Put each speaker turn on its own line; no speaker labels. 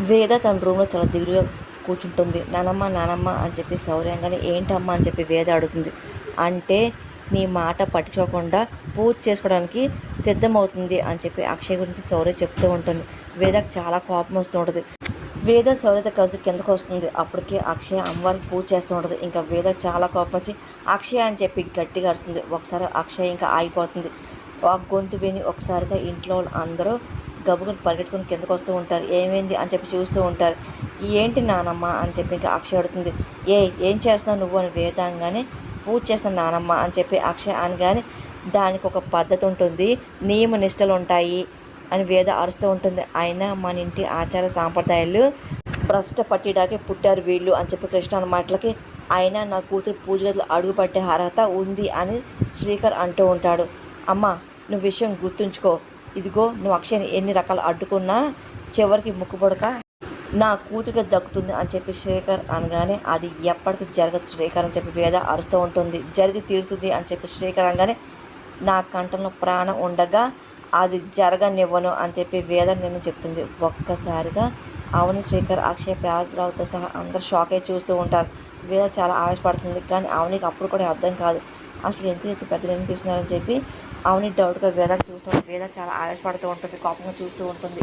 వేద తన రూమ్లో చాలా దిగులుగా కూర్చుంటుంది. నానమ్మ నానమ్మ అని చెప్పి సౌర్యంగానే ఏంటమ్మా అని చెప్పి వేద అడుగుతుంది. అంటే నీ మాట పట్టించుకోకుండా పూజ చేసుకోవడానికి సిద్ధమవుతుంది అని చెప్పి అక్షయ్ గురించి సౌర్య చెప్తూ ఉంటుంది. వేదకు చాలా కోపం వస్తూ ఉంటుంది. వేద శౌర్యత కలిసి కిందకు వస్తుంది. అప్పటికే అక్షయ అమ్మవారికి పూజ చేస్తూ ఉంటుంది. ఇంకా వేద చాలా కోపం వచ్చి అక్షయ అని చెప్పి గట్టిగా అరుస్తుంది. ఒకసారి అక్షయ ఇంకా ఆగిపోతుంది. ఆ గొంతు విని ఒకసారిగా ఇంట్లో వాళ్ళు అందరూ గబుకుని పరిగెట్టుకుని కిందకు వస్తూ ఉంటారు. ఏమైంది? అని చెప్పి చూస్తూ ఉంటారు. ఏంటి నానమ్మ? అని చెప్పి ఇంకా అక్షయ అడుగుతుంది. ఏ ఏం చేస్తున్నావు నువ్వు? అని వేదంగానే పూజ చేస్తాను నానమ్మ అని చెప్పి అక్షయ అనగానే దానికి ఒక పద్ధతి ఉంటుంది. నియమ నిష్టలు ఉంటాయి అని వేద అరుస్తూ ఉంటుంది. అయినా మన ఇంటి ఆచార సాంప్రదాయాలు భ్రష్ట పట్టిడాకే పుట్టారు వీళ్ళు అని చెప్పి కృష్ణ అన్న మాటలకి అయినా నా కూతురు పూజ గదిలో అడుగుపట్టే అర్హత ఉంది అని శ్రీకర్ అంటూ ఉంటాడు. అమ్మ నువ్వు విషయం గుర్తుంచుకో. ఇదిగో నువ్వు అక్షయని ఎన్ని రకాలు అడ్డుకున్నా చివరికి ముక్కుపొడక నా కూతురికి దక్కుతుంది అని చెప్పి శ్రీకర్ అనగానే అది ఎప్పటికీ జరగదు శ్రీకర్ అని చెప్పి వేద అరుస్తూ ఉంటుంది. జరిగి తీరుతుంది అని చెప్పి శ్రీకర్ అనగానే నా కంఠంలో ప్రాణం ఉండగా అది జరగనివ్వను అని చెప్పి వేద నేను చెప్తుంది. ఒక్కసారిగా అవని శ్రీకర్ అక్షయ్ ప్రయాసరావుతో సహా అందరు షాక్ అయి చూస్తూ ఉంటారు. వేద చాలా ఆవేశపడుతుంది కానీ అవనికి అప్పుడు కూడా అర్థం కాదు. అసలు ఎందుకు ఎంత పెద్ద నిర్ణయం తీసుకున్నారని చెప్పి అవని డౌట్గా వేద చూస్తూ వేద చాలా ఆవేశపడుతూ ఉంటుంది కోపంగా చూస్తూ ఉంటుంది.